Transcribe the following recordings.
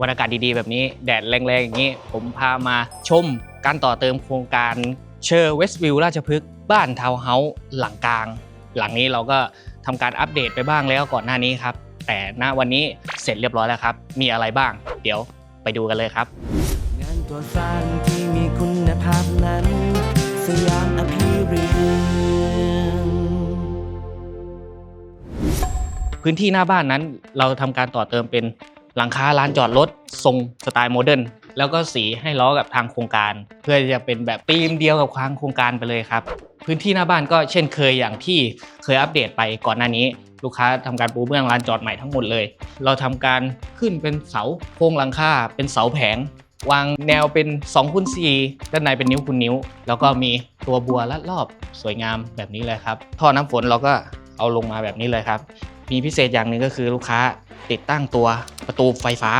วันอากาศดีๆ แบบนี้แดดแรงๆอย่างนี้ ผมพามาชมการต่อเติมโครงการเชอร์เวสต์วิวราชพฤกษ์บ้านทาวน์เฮาส์หลังกลาง หลังนี้เราก็ทำการอัปเดตไปบ้างแล้วก่อนหน้านี้ครับ แต่ณวันนี้เสร็จเรียบร้อยแล้วครับ มีอะไรบ้าง เดี๋ยวไปดูกันเลยครับ งานก่อสร้างที่มีคุณภาพนั้น สยามอภิเรืองพื้นที่หน้าบ้านนั้นเราทำการต่อเติมเป็น หลังคาลานจอดรถทรงสไตล์โมเดิร์นแล้วก็สีให้ล้อกับทางโครงการ เพื่อจะเป็นแบบธีมเดียวกับทางโครงการไปเลยครับ พื้นที่หน้าบ้านก็เช่นเคยอย่างที่เคยอัปเดตไปก่อนหน้านี้ ลูกค้าทำการปูเบื้องลานจอดใหม่ทั้งหมดเลย เราทำการขึ้นเป็นเสาโครงหลังคาเป็นเสาแผงวางแนวเป็น2คูณ4ด้านในเป็นนิ้วคูณนิ้ว แล้วก็มีตัวบัวลัดรอบสวยงามแบบนี้เลยครับ ท่อน้ำฝนเราก็เอาลงมาแบบนี้เลยครับ มีพิเศษอย่างหนึ่งก็คือลูกค้า ติดตั้งตัวประตูไฟฟ้า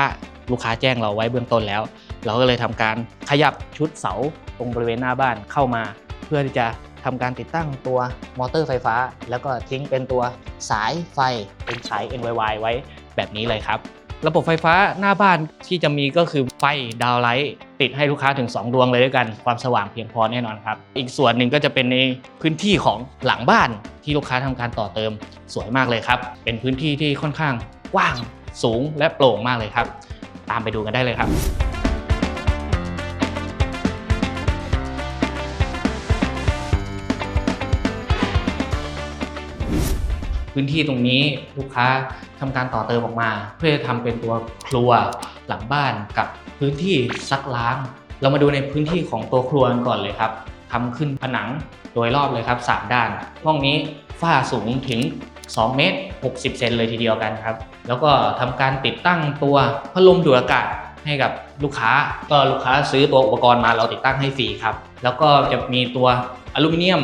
ลูกค้าแจ้งเราไว้เบื้องต้นแล้ว เราก็เลยทำการขยับชุดเสาตรงบริเวณหน้าบ้านเข้ามา เพื่อที่จะทำการติดตั้งตัวมอเตอร์ไฟฟ้า แล้วก็ทิ้งเป็นตัวสายไฟเป็นสาย NYY ไว้แบบนี้เลยครับ ระบบไฟฟ้าหน้าบ้านที่จะมีก็คือไฟดาวไลท์ติดให้ลูกค้าถึง 2 ดวงเลยด้วยกัน ความสว่างเพียงพอแน่นอนครับ อีกส่วนหนึ่งก็จะเป็นในพื้นที่ของหลังบ้านที่ลูกค้าทำการต่อเติมสวยมากเลยครับ เป็นพื้นที่ที่ค่อนข้างกว้างสูงและโปร่งมากเลยครับ ตามไปดูกันได้เลยครับ พื้นที่ตรงนี้ลูกค้าทำการต่อเติมออกมา เพื่อจะทำเป็นตัวครัวหลังบ้านกับพื้นที่ซักล้าง เรามาดูในพื้นที่ของตัวครัวกันก่อนเลยครับทำขึ้นผนังโดยรอบเลยครับ 3 ด้าน ห้องนี้ฝ้าสูงถึง 2 เมตร 60 เซนเลยทีเดียวกันครับ แล้วก็ทำการติดตั้งตัวพัดลมดูดอากาศให้กับลูกค้า ก็ลูกค้าซื้อตัวอุปกรณ์มาเราติดตั้งให้ฟรีครับ แล้วก็จะมีตัวอลูมิเนียม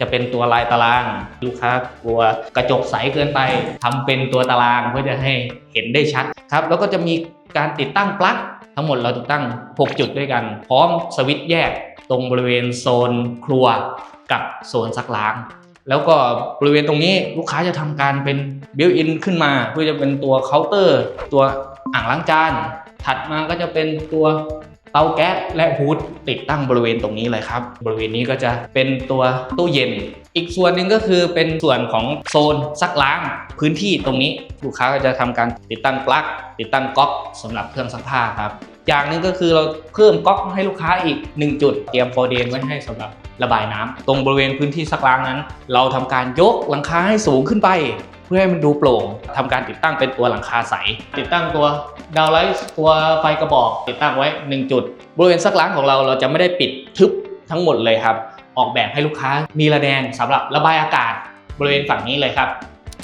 จะเป็นตัวลายตาราง ลูกค้ากลัวกระจกใสเกินไปทำเป็นตัวตารางเพื่อจะให้เห็นได้ชัดครับ แล้วก็จะมีการติดตั้งปลั๊กทั้งหมดเราติดตั้ง 6 จุดด้วยกัน พร้อมสวิตช์แยกตรงบริเวณโซนครัวกับโซนซักล้าง แล้วก็บริเวณตรงนี้ลูกค้าจะทำการเป็นบิวอินขึ้นมา เพื่อจะเป็นตัวเคาน์เตอร์ ตัวอ่างล้างจานถัดมาก็จะเป็นตัว เตาแก๊สและฮูดติดตั้งบริเวณตรงนี้เลยครับ บริเวณนี้ก็จะเป็นตัวตู้เย็น อีกส่วนหนึ่งก็คือเป็นส่วนของโซนซักล้างพื้นที่ตรงนี้ ลูกค้าก็จะทำการติดตั้งปลั๊กติดตั้งก๊อกสำหรับเครื่องซักผ้าครับ อย่างหนึ่งก็คือเราเพิ่มก๊อกให้ลูกค้าอีก 1 จุด เตรียมโฟเดนไว้ให้สำหรับระบายน้ำตรงบริเวณพื้นที่ซักล้างนั้น เราทำการยกหลังคาให้สูงขึ้นไป เพื่อให้มันดูโปร่งทำการติดตั้งเป็นตัวหลังคาใส ติดตั้งตัวดาวไลท์ตัวไฟกระบอก ติดตั้งไว้ 1 จุด บริเวณซักล้างของเราเราจะไม่ได้ปิดทึบทั้งหมดเลยครับ ออกแบบให้ลูกค้ามีระแนงสำหรับระบายอากาศ บริเวณฝั่งนี้เลยครับ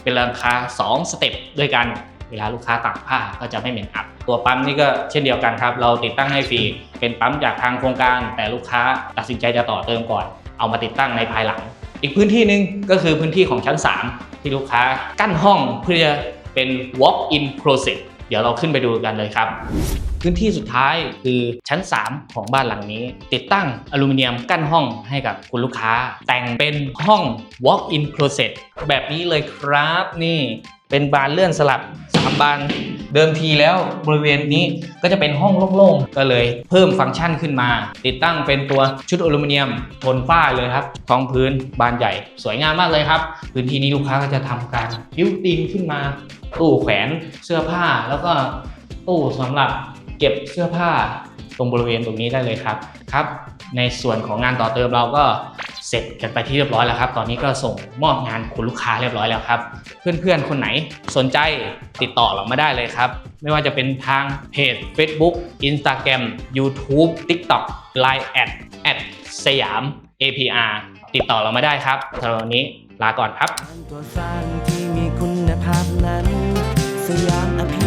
เป็นหลังคา 2 สเต็ปด้วยกัน เวลาลูกค้าตากผ้าก็จะไม่เหม็นอับ ตัวปั๊มนี่ก็เช่นเดียวกันครับ เราติดตั้งให้ฟรีเป็นปั๊มจากทางโครงการ แต่ลูกค้าตัดสินใจจะต่อเติมก่อน เอามาติดตั้งในภายหลัง อีกพื้นที่หนึ่งก็คือพื้นที่ของชั้น 3 ที่ลูกค้ากั้นห้องเพื่อจะเป็น walk in closet เดี๋ยวเราขึ้นไปดูกันเลยครับ พื้นที่สุดท้ายคือชั้น 3 ของบ้านหลังนี้ ติดตั้งอลูมิเนียมกั้นห้องให้กับคุณลูกค้า แต่งเป็นห้อง walk in closet แบบนี้เลยครับนี่ เป็นบานเลื่อนสลับ3บานเดิมทีแล้วบริเวณนี้ก็จะเป็นห้องโล่งๆ ก็เลยเพิ่มฟังก์ชันขึ้นมา ติดตั้งเป็นตัวชุดอลูมิเนียมทนฝ้าเลยครับท้องพื้นบานใหญ่ สวยงามมากเลยครับ พื้นที่นี้ลูกค้าก็จะทำการบิวตีนขึ้นมา ตู้แขวนเสื้อผ้า แล้วก็ตู้สำหรับเก็บเสื้อผ้าตรงบริเวณตรงนี้ได้เลยครับครับ ในส่วนของงานต่อเติมเราก็ เสร็จกันไปที่เรียบร้อยแล้วครับ ตอนนี้ก็ส่งมอบงานคุณลูกค้าเรียบร้อยแล้วครับ เพื่อนๆ คนไหนสนใจติดต่อเรามาได้เลยครับ ไม่ว่าจะเป็นทางเพจ Facebook Instagram YouTube TikTok Line แอดแอดสยาม APR ติดต่อเรามาได้ครับสำหรับวันนี้ลาก่อนครับงานก่อสร้างที่มีคุณภาพนั้นสยาม